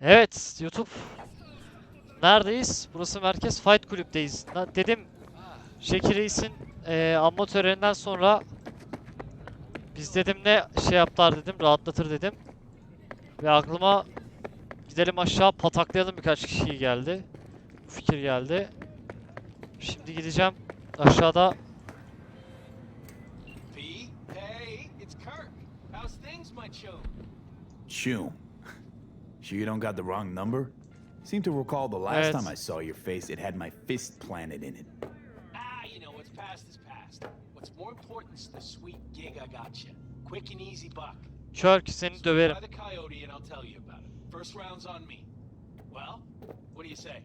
Evet YouTube. Neredeyiz? Burası Merkez Fight Kulüp'teyiz. Na- dedim Şekir Reis'in eee anma töreninden sonra biz dedim ne şey yaptılar dedim rahatlatır dedim. Ve aklıma gidelim aşağı pataklayalım birkaç kişiyi geldi. Bu fikir geldi. Şimdi gideceğim aşağıda Pete? Hey, it's Kirk. How's things, my chum? Shum. Sure you don't got the wrong number? Seem to recall the last Evet. time I saw your face, it had my fist planted in it. Ah, you know, what's past is past. What's more important is the sweet gig I got you. Quick and easy buck. Körk seni Swing döverim. by the coyote and I'll tell you about it. First round's on me. Well, what do you say?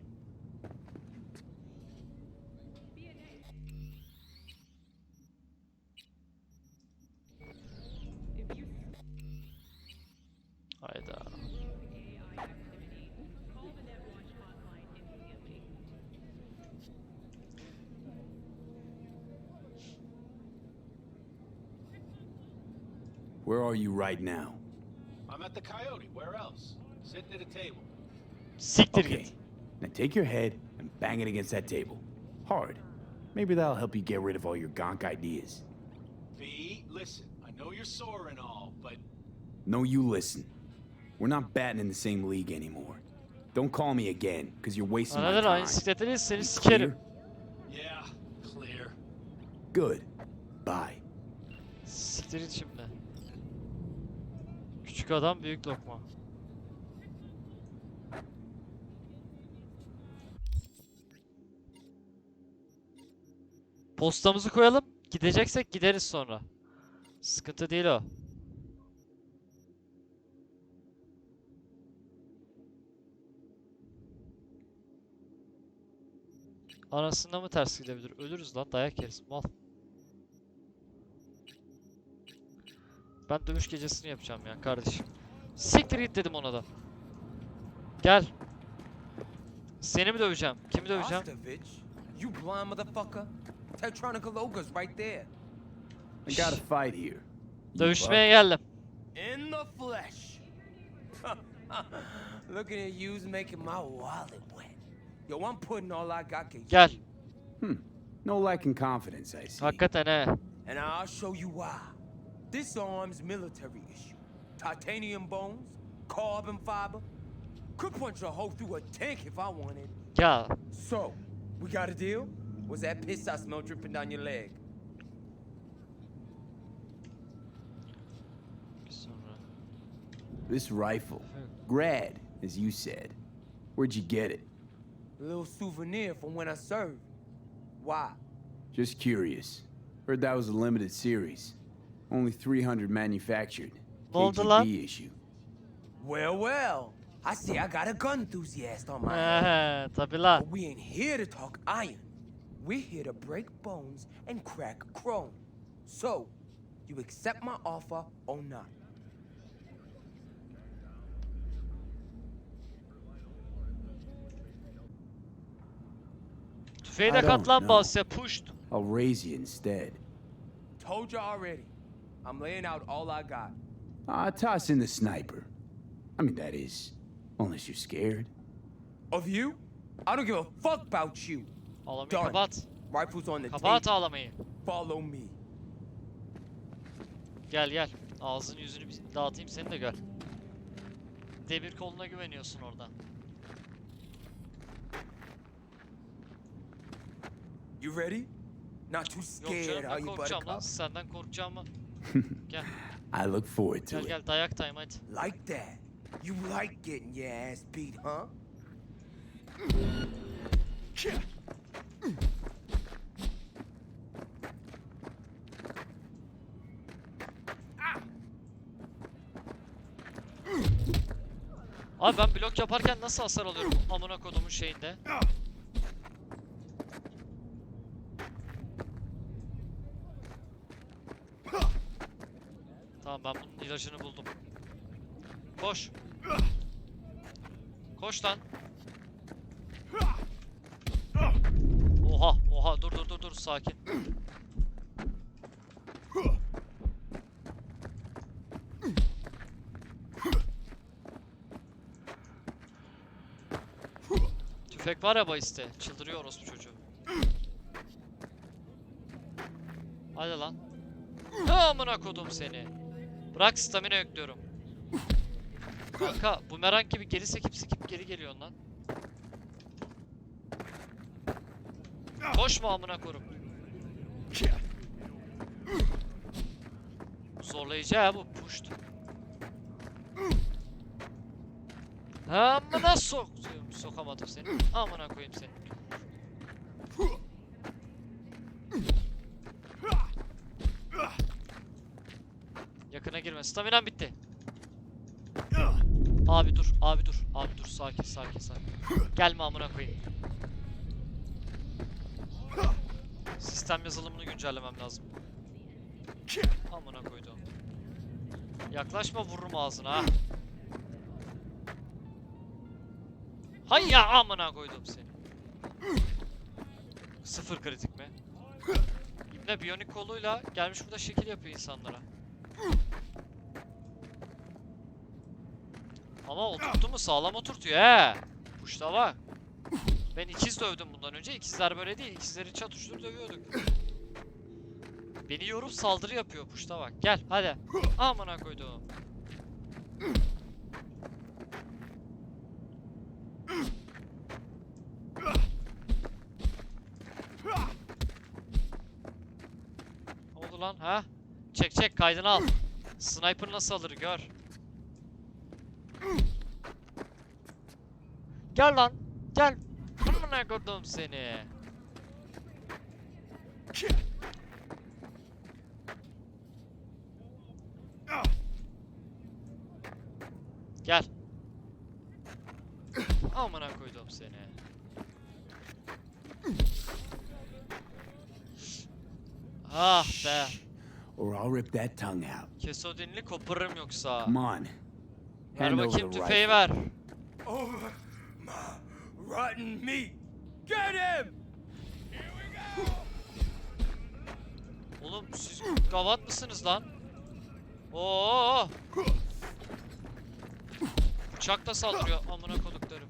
Where are you right now? I'm at the coyote. Where else? Sitting at a table. Siktir Okay. git. Now take your head and bang it against that table. Hard. Maybe that'll help you get rid of all your gonk ideas. V, listen, I know you're sore and all, but No, you listen. We're not batting in the same league anymore. Don't call me again, because you're wasting my Anladın time. aynı siklete değil seni We sikerim. clear? yeah, clear. Good. Bye. Siktir git şimdi. Küçük adam büyük lokma. Postamızı koyalım. Gideceksek gideriz sonra. Sıkıntı değil o. Anasında mı ters gidebilir? Ölürüz lan dayak yeriz. Mal. Ben dövüş gecesini yapacağım ya kardeşim. Siktir git dedim ona da. Gel. Seni mi döveceğim? Kimi döveceğim? You blind motherfucker? Tetronic Loga's right there. I got a fight here. Dövüşmeye geldim. In the flesh. Looking at you's making my wallet wet. Yo, I'm putting all I got to Gel. Hmm. No lack in confidence, I see. Hakikaten he. and I'll show you why. This arm's military issue. Titanium bones, carbon fiber. Could punch a hole through a tank if I wanted. Yeah. So, we got a deal? Was that piss I smell dripping down your leg? This rifle. Grad, as you said. Where'd you get it? A little souvenir from when I served. Why? Just curious. Heard that was a limited series. Only 300 manufactured. Ne oldu lan? KGB issue. Well, well. I see I got a gun enthusiast on my He hands. tabi lan. But we ain't here to talk iron. We're here to break bones and crack chrome. So, you accept my offer or not? Tüfeği I de don't kat lan know. Basya. Pushed. I'll raise you instead. Told you already. I'm laying out all I got. Ah, toss in the sniper. I mean, that is, unless you're scared. Of you? I don't give a fuck about you. Ağlamayı Done. kapat. Rifles on the Kapat table. ağlamayı. Follow me. Gel gel. Ağzını yüzünü bir dağıtayım seni de gör. Demir koluna güveniyorsun orada. You ready? Not too Yok scared, canım are ben you, korkacağım lan. Senden korkacağımı. Gel. I look forward to Gel it. gel dayak time hadi. Like that. You like getting your ass beat, huh? Abi ben blok yaparken nasıl hasar alıyorum amına kodumun şeyinde? Tamam ben bunun ilacını buldum. Koş. Koş lan. Oha oha dur dur dur dur sakin. Tüfek var ya bayiste. Çıldırıyor orospu çocuğu. Hadi lan. Ne amına kodum seni. Bırak stamina yüklüyorum. Kanka bumerang gibi geri sekip sekip geri geliyorsun lan. Koşma amına korum. Zorlayıcı ha bu puşt. Amına sok sokamadım seni. Amına koyayım seni. Girme. Staminam bitti. Abi dur, abi dur, abi dur. Sakin, sakin, sakin. Gelme amına koyayım. Sistem yazılımını güncellemem lazım. Amına koydum. Yaklaşma vururum ağzına ha. Hay ya amına koydum seni. Sıfır kritik mi? İbne biyonik koluyla gelmiş burada şekil yapıyor insanlara. Ama oturttu mu sağlam oturtuyor he. Kuşta bak. Ben ikiz dövdüm bundan önce. İkizler böyle değil. İkizleri çatıştır dövüyorduk. Beni yorup saldırı yapıyor puşta bak. Gel hadi. Amına koydum. Ne oldu lan ha? Çek çek kaydını al. Sniper nasıl alır gör. Gel lan. Gel. Amına koydum seni. Gel. Amına koydum seni. Ah be. Or I'll rip that tongue out. Kes o dilini koparırım yoksa. Come on. Ver bakayım tüfeği ver. Rotten meat. Get him! Oğlum siz gavat mısınız lan? Oo! Bıçakla saldırıyor amına koduklarım.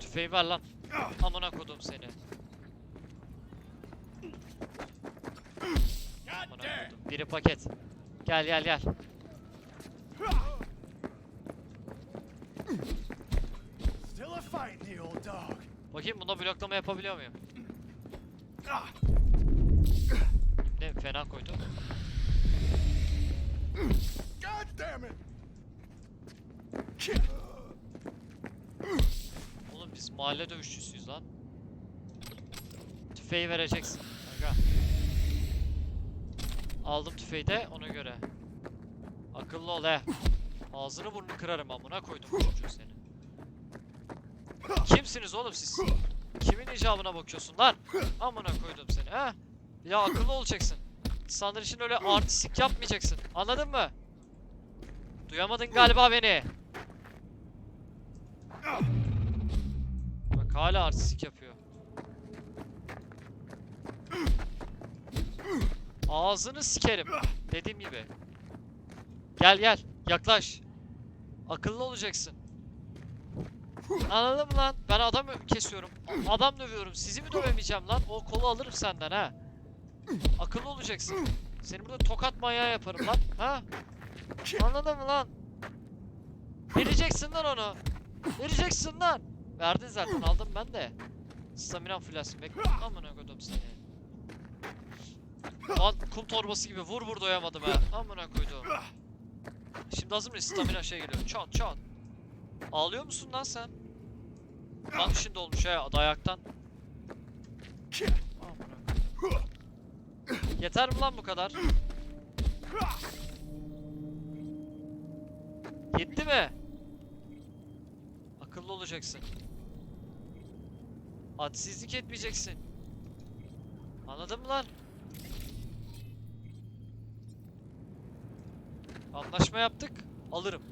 Tüfeği ver lan. Amına kodum seni. Amına kodum. Biri paket. Gel gel gel. Still a fight, the old dog. Bakayım bunda bloklama yapabiliyor muyum? Ne fena koydu. God damn it! Oğlum biz mahalle dövüşçüsüyüz lan. Tüfeği vereceksin. Aga. Aldım tüfeği de ona göre. Akıllı ol he. Ağzını burnunu kırarım amına koydum çocuğu seni. Kimsiniz oğlum siz? Kimin icabına bakıyorsun lan? Amına koydum seni ha? Ya akıllı olacaksın. İnsanlar için öyle artistik yapmayacaksın. Anladın mı? Duyamadın galiba beni. Bak hala artistik yapıyor. Ağzını sikerim. Dediğim gibi. Gel gel. Yaklaş. Akıllı olacaksın. Anladın mı lan? Ben adam kesiyorum. Adam dövüyorum. Sizi mi dövemeyeceğim lan? O kolu alırım senden ha. Akıllı olacaksın. Seni burada tokat manyağı yaparım lan. Ha? Anladın mı lan? Vereceksin lan onu. Vereceksin lan. Verdin zaten aldım ben de. Stamina fullasın bekle. Amına koydum seni. Lan kum torbası gibi vur vur doyamadım ha. Amına koydum. Şimdi hazır mıyız? Stamina şey geliyor. Çat çat. Ağlıyor musun lan sen? Lan şimdi olmuş ha dayaktan. Yeter mi lan bu kadar? Yetti mi? Akıllı olacaksın. Adsizlik etmeyeceksin. Anladın mı lan? Anlaşma yaptık. Alırım.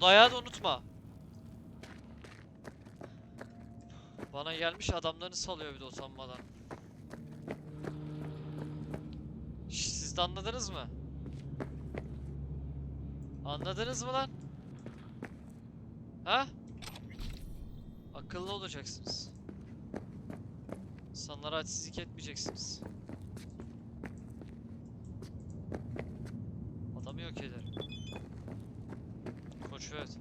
Dayağı da unutma. Bana gelmiş adamlarını salıyor bir de utanmadan. Şş, siz de anladınız mı? Anladınız mı lan? Ha? Akıllı olacaksınız. İnsanlara hadsizlik etmeyeceksiniz. Adamı yok eder. Koç evet.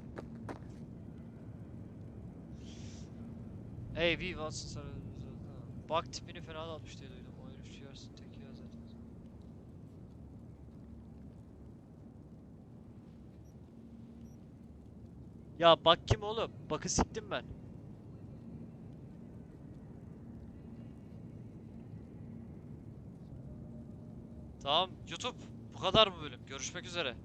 Hey we Watson sarı... Bak tipini fena atmış diye duydum. O herif yersin tek ya zaten. Ya bak kim oğlum? Bakı siktim ben. Tamam YouTube bu kadar bu bölüm. Görüşmek üzere.